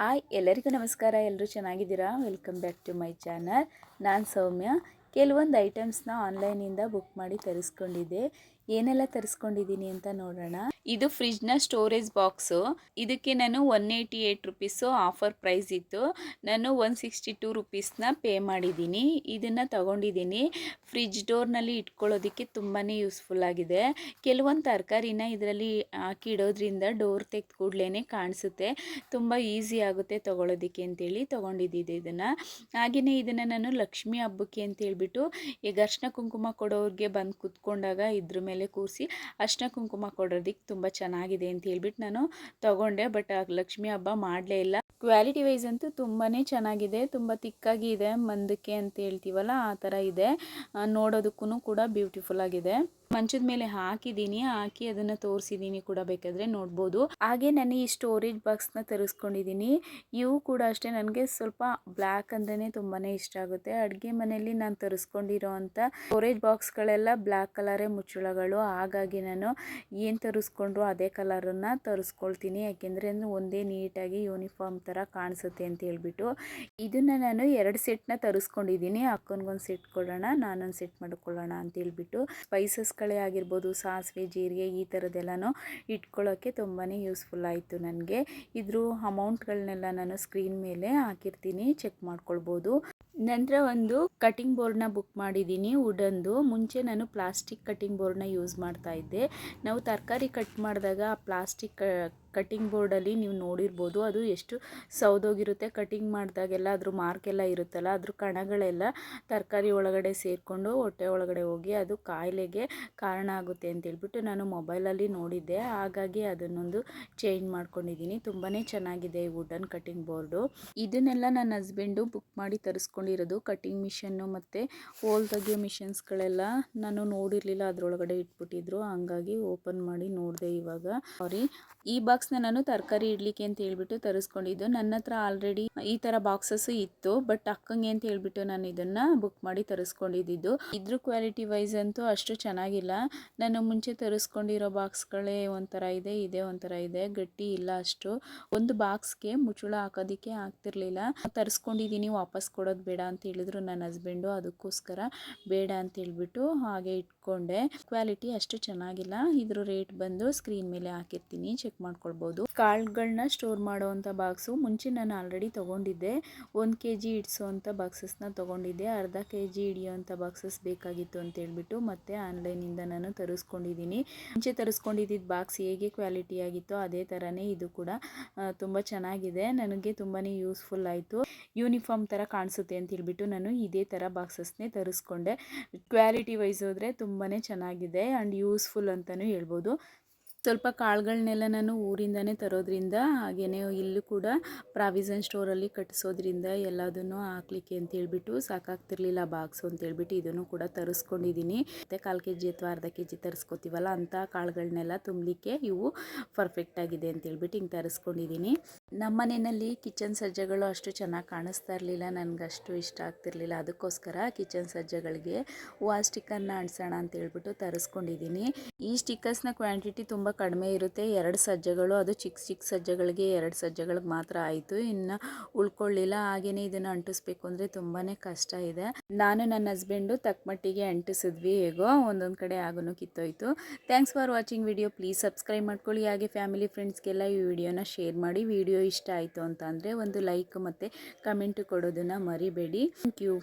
Hi ಎಲ್ಲರಿಗೂ ನಮಸ್ಕಾರ. ಎಲ್ಲರೂ ಚೆನ್ನಾಗಿದ್ದೀರಾ? Welcome back to my channel ನಾನು ಸೌಮ್ಯ. ಕೆಲವೊಂದು ಐಟಮ್ಸ್ನ ಆನ್ಲೈನಿಂದ ಬುಕ್ ಮಾಡಿ ತರಿಸ್ಕೊಂಡಿದ್ದೆ. ಏನೆಲ್ಲ ತರಿಸ್ಕೊಂಡಿದ್ದೀನಿ ಅಂತ ನೋಡೋಣ. ಇದು ಫ್ರಿಜ್ನ ಸ್ಟೋರೇಜ್ ಬಾಕ್ಸು. ಇದಕ್ಕೆ ನಾನು one eighty eight rupees offer price ಇತ್ತು. ನಾನು ಒನ್ ಸಿಕ್ಸ್ಟಿ ಟೂ ರುಪೀಸ್ನ ಪೇ ಮಾಡಿದ್ದೀನಿ. ಇದನ್ನು ತಗೊಂಡಿದ್ದೀನಿ. ಫ್ರಿಜ್ ಡೋರ್ನಲ್ಲಿ ಇಟ್ಕೊಳ್ಳೋದಕ್ಕೆ ತುಂಬಾ ಯೂಸ್ಫುಲ್ ಆಗಿದೆ. ಕೆಲವೊಂದು ತರಕಾರಿನ ಇದರಲ್ಲಿ ಹಾಕಿ ಇಡೋದ್ರಿಂದ ಡೋರ್ ತೆಗೆದು ಕೂಡಲೇ ಕಾಣಿಸುತ್ತೆ. ತುಂಬ ಈಸಿ ಆಗುತ್ತೆ ತೊಗೊಳೋದಕ್ಕೆ ಅಂತೇಳಿ ತೊಗೊಂಡಿದ್ದಿದೆ ಇದನ್ನು. ಹಾಗೆಯೇ ಇದನ್ನು ನಾನು ಲಕ್ಷ್ಮಿ ಹಬ್ಬಕ್ಕೆ ಅಂತ ಹೇಳ್ಬಿಟ್ಟು, ಈಗ ಅರ್ಶಿನ ಕುಂಕುಮ ಕೊಡೋರಿಗೆ ಬಂದು ಕೂತ್ಕೊಂಡಾಗ ಇದ್ರ ಮೇಲೆ ಕೂರಿಸಿ, ಅರ್ಶಿನ ಕುಂಕುಮ ಕೊಡೋದಕ್ಕೆ ತುಂಬ ಚೆನ್ನಾಗಿದೆ ಅಂತ ಹೇಳ್ಬಿಟ್ಟು ನಾನು ತಗೊಂಡೆ. ಬಟ್ ಲಕ್ಷ್ಮಿ ಹಬ್ಬ ಮಾಡಲೇ ಇಲ್ಲ. ಕ್ವಾಲಿಟಿ ವೈಸ್ ಅಂತೂ ತುಂಬಾ ಚೆನ್ನಾಗಿದೆ. ತುಂಬ ತಿಕ್ಕಾಗಿ ಇದೆ, ಮಂದಕ್ಕೆ ಅಂತ ಹೇಳ್ತೀವಲ್ಲ, ಆ ಥರ ಇದೆ. ನೋಡೋದಕ್ಕೂ ಕೂಡ ಬ್ಯೂಟಿಫುಲ್ ಆಗಿದೆ. ಮಂಚದ ಮೇಲೆ ಹಾಕಿದ್ದೀನಿ ಹಾಕಿ ಅದನ್ನು ತೋರಿಸಿದ್ದೀನಿ ಕೂಡ ಬೇಕಾದರೆ ನೋಡ್ಬೋದು. ಹಾಗೆ ನಾನು ಈ ಸ್ಟೋರೇಜ್ ಬಾಕ್ಸ್ನ ತರಿಸ್ಕೊಂಡಿದ್ದೀನಿ ಇವು ಕೂಡ ಅಷ್ಟೇ, ನನಗೆ ಸ್ವಲ್ಪ ಬ್ಲ್ಯಾಕ್ ಅಂದ್ರೆ ತುಂಬಾ ಇಷ್ಟ ಆಗುತ್ತೆ. ಅಡುಗೆ ಮನೆಯಲ್ಲಿ ನಾನು ತರಿಸ್ಕೊಂಡಿರೋ ಸ್ಟೋರೇಜ್ ಬಾಕ್ಸ್ಗಳೆಲ್ಲ ಬ್ಲ್ಯಾಕ್ ಕಲರೇ ಮುಚ್ಚಳಗಳು. ಹಾಗಾಗಿ ನಾನು ಏನು ತರಿಸ್ಕೊಂಡ್ರು ಅದೇ ಕಲರನ್ನು ತರಿಸ್ಕೊಳ್ತೀನಿ. ಯಾಕೆಂದರೆ ಒಂದೇ ನೀಟಾಗಿ ಯೂನಿಫಾರ್ಮ್ ಥರ ಕಾಣಿಸುತ್ತೆ ಅಂತ ಹೇಳ್ಬಿಟ್ಟು. ಇದನ್ನು ನಾನು ಎರಡು ಸೆಟ್ನ ತರಿಸ್ಕೊಂಡಿದ್ದೀನಿ. ಅಕ್ಕನಿಗೊಂದು ಸೆಟ್ ಕೊಡೋಣ, ನಾನೊಂದು ಸೆಟ್ ಮಾಡ್ಕೊಳ್ಳೋಣ ಅಂತ ಹೇಳ್ಬಿಟ್ಟು. ಸ್ಪೈಸಸ್ಗಳೇ ಆಗಿರ್ಬೋದು, ಸಾಸಿವೆ, ಜೀರಿಗೆ ಈ ಥರದ್ದೆಲ್ಲನೂ ಇಟ್ಕೊಳ್ಳೋಕ್ಕೆ ತುಂಬಾ ಯೂಸ್ಫುಲ್ ಆಯಿತು ನನಗೆ. ಇದ್ರ ಅಮೌಂಟ್ಗಳನ್ನೆಲ್ಲ ನಾನು ಸ್ಕ್ರೀನ್ ಮೇಲೆ ಹಾಕಿರ್ತೀನಿ ಚೆಕ್ ಮಾಡ್ಕೊಳ್ಬೋದು. ನಂತರ ಒಂದು ಕಟಿಂಗ್ ಬೋರ್ಡ್ನ ಬುಕ್ ಮಾಡಿದ್ದೀನಿ ವುಡನ್ದು ಮುಂಚೆ ನಾನು ಪ್ಲಾಸ್ಟಿಕ್ ಕಟಿಂಗ್ ಬೋರ್ಡ್ನ ಯೂಸ್ ಮಾಡ್ತಾ ಇದ್ದೆ. ನಾವು ತರಕಾರಿ ಕಟ್ ಮಾಡಿದಾಗ ಆ ಪ್ಲಾಸ್ಟಿಕ್ ಕಟಿಂಗ್ ಬೋರ್ಡಲ್ಲಿ ನೀವು ನೋಡಿರ್ಬೋದು. ಅದು ಎಷ್ಟು ಸೌದೋಗಿರುತ್ತೆ. ಕಟಿಂಗ್ ಮಾಡಿದಾಗೆಲ್ಲ ಅದ್ರ ಮಾರ್ಕೆಲ್ಲ ಇರುತ್ತಲ್ಲ, ಅದ್ರ ಕಣಗಳೆಲ್ಲ ತರಕಾರಿ ಒಳಗಡೆ ಸೇರಿಕೊಂಡು ಹೊಟ್ಟೆ ಒಳಗಡೆ ಹೋಗಿ ಅದು ಕಾಯಿಲೆಗೆ ಕಾರಣ ಆಗುತ್ತೆ ಅಂತೇಳ್ಬಿಟ್ಟು ನಾನು ಮೊಬೈಲಲ್ಲಿ ನೋಡಿದ್ದೆ. ಹಾಗಾಗಿ ಅದನ್ನೊಂದು ಚೇಂಜ್ ಮಾಡ್ಕೊಂಡಿದ್ದೀನಿ. ತುಂಬಾ ಚೆನ್ನಾಗಿದೆ ಈ ವುಡನ್ ಕಟಿಂಗ್ ಬೋರ್ಡು. ಇದನ್ನೆಲ್ಲ ನನ್ನ ಹಸ್ಬೆಂಡು ಬುಕ್ ಮಾಡಿ ತರಿಸ್ಕೊಂಡಿರೋದು. ಕಟಿಂಗ್ ಮಿಷನ್ನು ಮತ್ತು ಹೋಲ್ ತೆಗೆಯೋ ಮಿಷನ್ಸ್ಗಳೆಲ್ಲ ನಾನು ನೋಡಿರಲಿಲ್ಲ, ಅದರೊಳಗಡೆ ಇಟ್ಬಿಟ್ಟಿದ್ರು. ಹಂಗಾಗಿ ಓಪನ್ ಮಾಡಿ ನೋಡಿದೆ ಇವಾಗ. ಸಾರಿ. ಈ ಬಾಕ್ಸ್ನ ನಾನು ತರಕಾರಿ ಇಡ್ಲಿಕ್ಕೆ ಅಂತ ಹೇಳ್ಬಿಟ್ಟು ತರಿಸ್ಕೊಂಡಿದ್ದು. ನನ್ನ ಹತ್ರ ಆಲ್ರೆಡಿ ಈ ಥರ ಬಾಕ್ಸಸ್ ಇತ್ತು. ಬಟ್ ಅಕ್ಕಂಗೆ ಅಂತ ಹೇಳ್ಬಿಟ್ಟು ನಾನು ಇದನ್ನು ಬುಕ್ ಮಾಡಿ ತರಿಸ್ಕೊಂಡಿದ್ದು. ಇದ್ರ ಕ್ವಾಲಿಟಿ ವೈಸ್ ಅಂತೂ ಅಷ್ಟು ಚೆನ್ನಾಗಿಲ್ಲ. ನಾನು ಮುಂಚೆ ತರಿಸ್ಕೊಂಡಿರೋ ಬಾಕ್ಸ್ಗಳೇ ಒಂಥರ ಇದೆ, ಇದೇ ಒಂಥರ ಇದೆ. ಗಟ್ಟಿ ಇಲ್ಲ ಅಷ್ಟು. ಒಂದು ಬಾಕ್ಸ್ಗೆ ಮುಚ್ಚಳ ಹಾಕೋದಕ್ಕೆ ಆಗ್ತಿರ್ಲಿಲ್ಲ. ತರಿಸ್ಕೊಂಡಿದ್ದೀನಿ, ವಾಪಸ್ ಕೊಡೋದು ಬೇಡ ಅಂತ ಹೇಳಿದ್ರು ನನ್ನ ಹಸ್ಬೆಂಡು. ಅದಕ್ಕೋಸ್ಕರ ಬೇಡ ಅಂತ ಹೇಳ್ಬಿಟ್ಟು ಹಾಗೆ ಇಟ್ಕೊಂಡೆ. ಕ್ವಾಲಿಟಿ ಅಷ್ಟು ಚೆನ್ನಾಗಿಲ್ಲ. ಇದ್ರ ರೇಟ್ ಬಂದು ಸ್ಕ್ರೀನ್ ಮೇಲೆ ಹಾಕಿರ್ತೀನಿ. ಚೆಕ್ ಮಾಡ್ಕೊಳ್ಬೋದು ಕಾಳುಗಳನ್ನ ಸ್ಟೋರ್ ಮಾಡುವಂಥ ಬಾಕ್ಸು ಮುಂಚೆ ನಾನು ಆಲ್ರೆಡಿ ತೊಗೊಂಡಿದ್ದೆ. ಒಂದು ಕೆ ಜಿ ಇಡ್ಸೋವಂಥ ಬಾಕ್ಸಸ್ನ ತೊಗೊಂಡಿದ್ದೆ. ಅರ್ಧ ಕೆ ಜಿ ಹಿಡಿಯೋವಂಥ ಬಾಕ್ಸಸ್ ಬೇಕಾಗಿತ್ತು ಅಂತ ಹೇಳ್ಬಿಟ್ಟು ಮತ್ತೆ ಆನ್ಲೈನಿಂದ ನಾನು ತರಿಸ್ಕೊಂಡಿದ್ದೀನಿ. ಮುಂಚೆ ತರಿಸ್ಕೊಂಡಿದ್ದ ಬಾಕ್ಸ್ ಹೇಗೆ ಕ್ವಾಲಿಟಿ ಆಗಿತ್ತೋ ಅದೇ ಥರನೇ ಇದು ಕೂಡ ತುಂಬ ಚೆನ್ನಾಗಿದೆ. ನನಗೆ ತುಂಬಾ ಯೂಸ್ಫುಲ್ ಆಯಿತು. ಯೂನಿಫಾರ್ಮ್ ಥರ ಕಾಣಿಸುತ್ತೆ ಅಂತ ಹೇಳ್ಬಿಟ್ಟು ನಾನು ಇದೇ ಥರ ಬಾಕ್ಸಸ್ನೇ ತರಿಸ್ಕೊಂಡೆ. ಕ್ವಾಲಿಟಿ ವೈಸ್ ಹೋದರೆ ತುಂಬಾ ಚೆನ್ನಾಗಿದೆ ಆ್ಯಂಡ್ ಯೂಸ್ಫುಲ್ ಅಂತಲೂ ಹೇಳ್ಬೋದು. ಸ್ವಲ್ಪ ಕಾಳುಗಳನ್ನೆಲ್ಲ ನಾನು ಊರಿಂದನೇ ತರೋದ್ರಿಂದ ಹಾಗೇ ಇಲ್ಲೂ ಕೂಡ ಪ್ರಾವಿಸನ್ ಸ್ಟೋರಲ್ಲಿ ಕಟ್ಟಿಸೋದ್ರಿಂದ ಎಲ್ಲದನ್ನು ಹಾಕ್ಲಿಕ್ಕೆ ಅಂತ ಹೇಳ್ಬಿಟ್ಟು ಸಾಕಾಗ್ತಿರ್ಲಿಲ್ಲ ಬಾಕ್ಸು ಅಂತ ಹೇಳ್ಬಿಟ್ಟು ಇದನ್ನು ಕೂಡ ತರಿಸ್ಕೊಂಡಿದ್ದೀನಿ. ಮತ್ತು ಕಾಲು ಕೆ ಜಿ ಅಥವಾ ಅರ್ಧ ಕೆ ಜಿ ತರಿಸ್ಕೊತೀವಲ್ಲ ಅಂಥ ಕಾಳುಗಳನ್ನೆಲ್ಲ ತುಂಬಲಿಕ್ಕೆ ಇವು ಪರ್ಫೆಕ್ಟ್ ಆಗಿದೆ ಅಂತ ಹೇಳ್ಬಿಟ್ಟು ಹಿಂಗೆ ತರಿಸ್ಕೊಂಡಿದ್ದೀನಿ. ನಮ್ಮ ಮನೆಯಲ್ಲಿ ಕಿಚನ್ ಸಜ್ಜಗಳು ಅಷ್ಟು ಚೆನ್ನಾಗಿ ಕಾಣಿಸ್ತಾ ಇರಲಿಲ್ಲ, ನನಗೆ ಅಷ್ಟು ಇಷ್ಟ ಆಗ್ತಿರ್ಲಿಲ್ಲ. ಅದಕ್ಕೋಸ್ಕರ ಕಿಚನ್ ಸಜ್ಜಗಳಿಗೆ ವಾಲ್ ಸ್ಟಿಕ್ಕರ್ನ ಅಂಟಿಸೋಣ ಅಂತ ಹೇಳ್ಬಿಟ್ಟು ತರಿಸ್ಕೊಂಡಿದ್ದೀನಿ. ಈ ಸ್ಟಿಕ್ಕರ್ಸ್ನ ಕ್ವಾಂಟಿಟಿ ತುಂಬ ಕಡಿಮೆ ಇರುತ್ತೆ. ಎರಡು ಸಜ್ಜಗಳು, ಅದು ಚಿಕ್ಕ ಚಿಕ್ಕ ಸಜ್ಜಗಳಿಗೆ ಎರಡು ಸಜ್ಜಗಳಿಗೆ ಮಾತ್ರ ಆಯಿತು. ಇನ್ನು ಉಳ್ಕೊಳ್ಳಿಲ್ಲ. ಹಾಗೆಯೇ ಇದನ್ನು ಅಂಟಿಸ್ಬೇಕು ಅಂದರೆ ತುಂಬಾ ಕಷ್ಟ ಇದೆ. ನಾನು ನನ್ನ ಹಸ್ಬೆಂಡು ತಕ್ಕ ಮಟ್ಟಿಗೆ ಅಂಟಿಸಿದ್ವಿ ಹೇಗೋ, ಒಂದೊಂದು ಕಡೆ ಆಗೂ ಕಿತ್ತೋಯ್ತು. Thanks for watching video please subscribe ಮಾಡ್ಕೊಳ್ಳಿ. ಹಾಗೆ ಫ್ಯಾಮಿಲಿ ಫ್ರೆಂಡ್ಸ್ಗೆಲ್ಲ ಈ ವಿಡಿಯೋನ ಶೇರ್ ಮಾಡಿ. ವಿಡಿಯೋ ಇಷ್ಟ ಆಯಿತು ಅಂತ ಅಂದರೆ ಒಂದು ಲೈಕ್ ಮತ್ತು ಕಮೆಂಟ್ ಕೊಡೋದನ್ನು ಮರಿಬೇಡಿ. Thank you